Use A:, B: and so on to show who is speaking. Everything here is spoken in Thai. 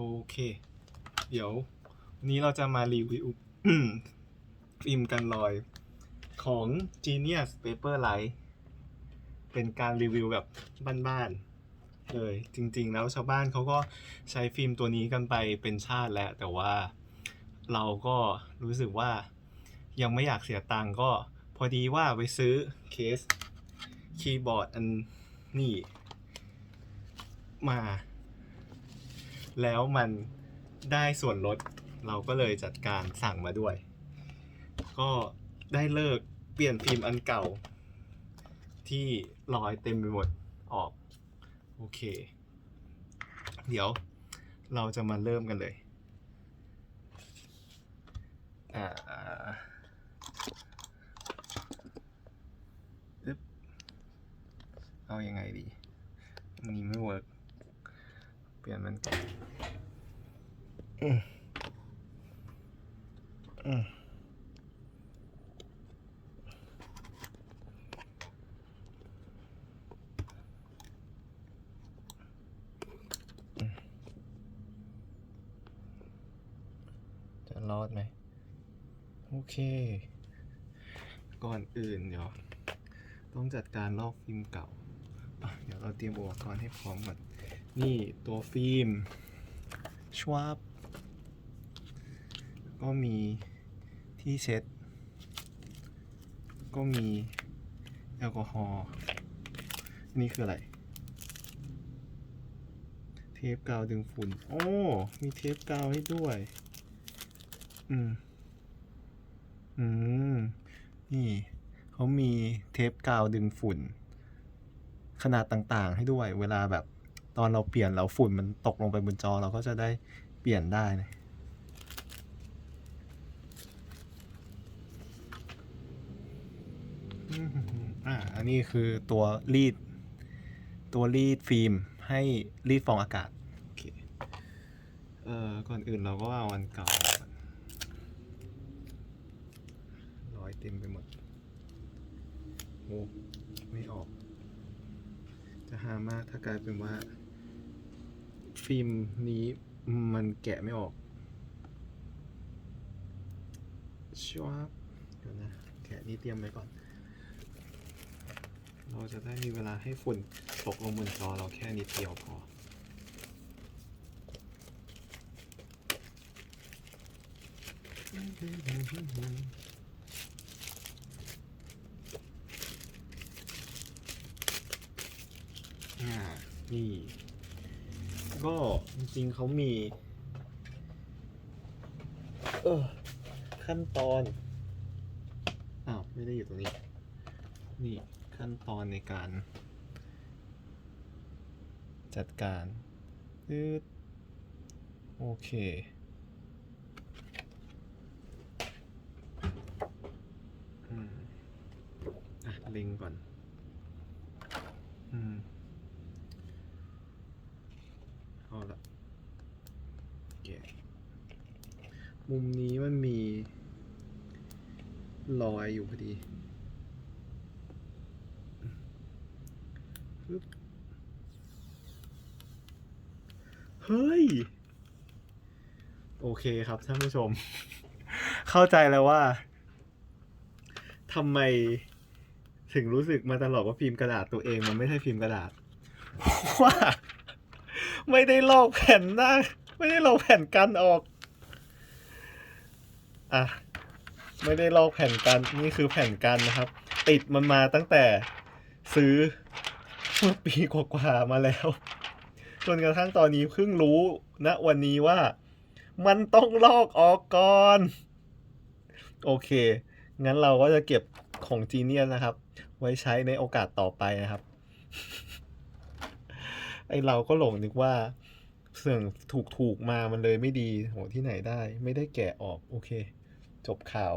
A: โอเค เดี๋ยววันนี้เราจะมารีวิวฟิล์มกันรอยของ Genius Paperlight เป็นการรีวิวแบบบ้านๆเลยจริงๆ แล้วชาวบ้านเขาก็ใช้ฟิล์มตัวนี้กันไปเป็นชาติแล้ว แต่ว่าเราก็รู้สึกว่ายังไม่อยากเสียตังค์ก็พอดีว่าไปซื้อเคสคีย์บอร์ดอันนี่มา แล้วมันได้ส่วนลดเราก็เลยจัดการสั่งมาด้วย ก็ได้เลิกเปลี่ยนฟิล์มอันเก่า ที่รอยเต็มไปหมดออก โอเค เดี๋ยวเราจะมาเริ่มกันเลยอ่าอึ๊บเอายังไงดี อันนี้ไม่เวิร์ก ลี่ยนมันก่อนอืมอืมอืมจะรอดไหม โอเค ก่อนอื่นเดี๋ยว ต้องจัดการลอกฟิล์มเก่าอะ เดี๋ยวเราเตรียมอุปกรณ์ให้พร้อมก่อน นี่ตัวฟิล์มชวาบก็มีที่เช็ด ก็มีแอลกอฮอล์นี่คืออะไร เทปกาวดึงฝุ่น โอ้ มีเทปกาวให้ด้วย อืม อืม นี่ เขามีเทปกาวดึงฝุ่น ขนาดต่างๆ ให้ด้วย เวลาแบบตอนเราเปลี่ยนแล้วฝุ่นมันตกลงไปบนจอเราก็จะได้เปลี่ยนได้นะอ่าอันนี้คือตัวรีด ตัวรีดฟิล์มให้รีดฟองอากาศโอเคเอ่อก่อนอื่นเราก็เอาอันเก่าออกก่อยเต็มไปหมดโอ้ไม่ออกามากถ้ากลายเป็นว่า ฟิล์มนี้มันแกะไม่ออกชวบเดี๋ยวนะแกะนี้เตรียมไว้ก่อน เราจะได้มีเวลาให้ฝุ่นตกลงบนจอเราแค่นิดเดียวพออ่านี่ ก็จริงๆเขามี เออ ขั้นตอน อ้าว ไม่ได้อยู่ตรงนี้ นี่ขั้นตอนในการ จัดการยืดโอเคอืมอะเล็งก่อน อืม เอาละโอเคมุมนี้มันมีรอยอยู่พอดีปึ๊บเฮ้ย โอเคครับท่านผู้ชม เข้าใจแล้วว่าทำไมถึงรู้สึกมาตลอดว่าฟิล์มกระดาษตัวเองมันไม่ใช่ฟิล์มกระดาษเพราะว่า ไม่ได้ลอกแผ่นหน้า ไม่ได้ลอกแผ่นกันออก อะ ไม่ได้ลอกแผ่นกันนี่คือแผ่นกันนะครับ ติดมันมาตั้งแต่ซื้อเมื่อปีกว่าๆมาแล้ว จนกระทั่งตอนนี้เพิ่งรู้ณวันนี้ว่ามันต้องลอกออกก่อน โอเค งั้นเราก็จะเก็บของจีเนียนะครับ ไว้ใช้ในโอกาสต่อไปนะครับ ไอเราก็หลงนึกว่าเสื่องถูกถูกมามันเลยไม่ดีโหที่ไหนได้ ไม่ได้แกะออกโอเค จบข่าว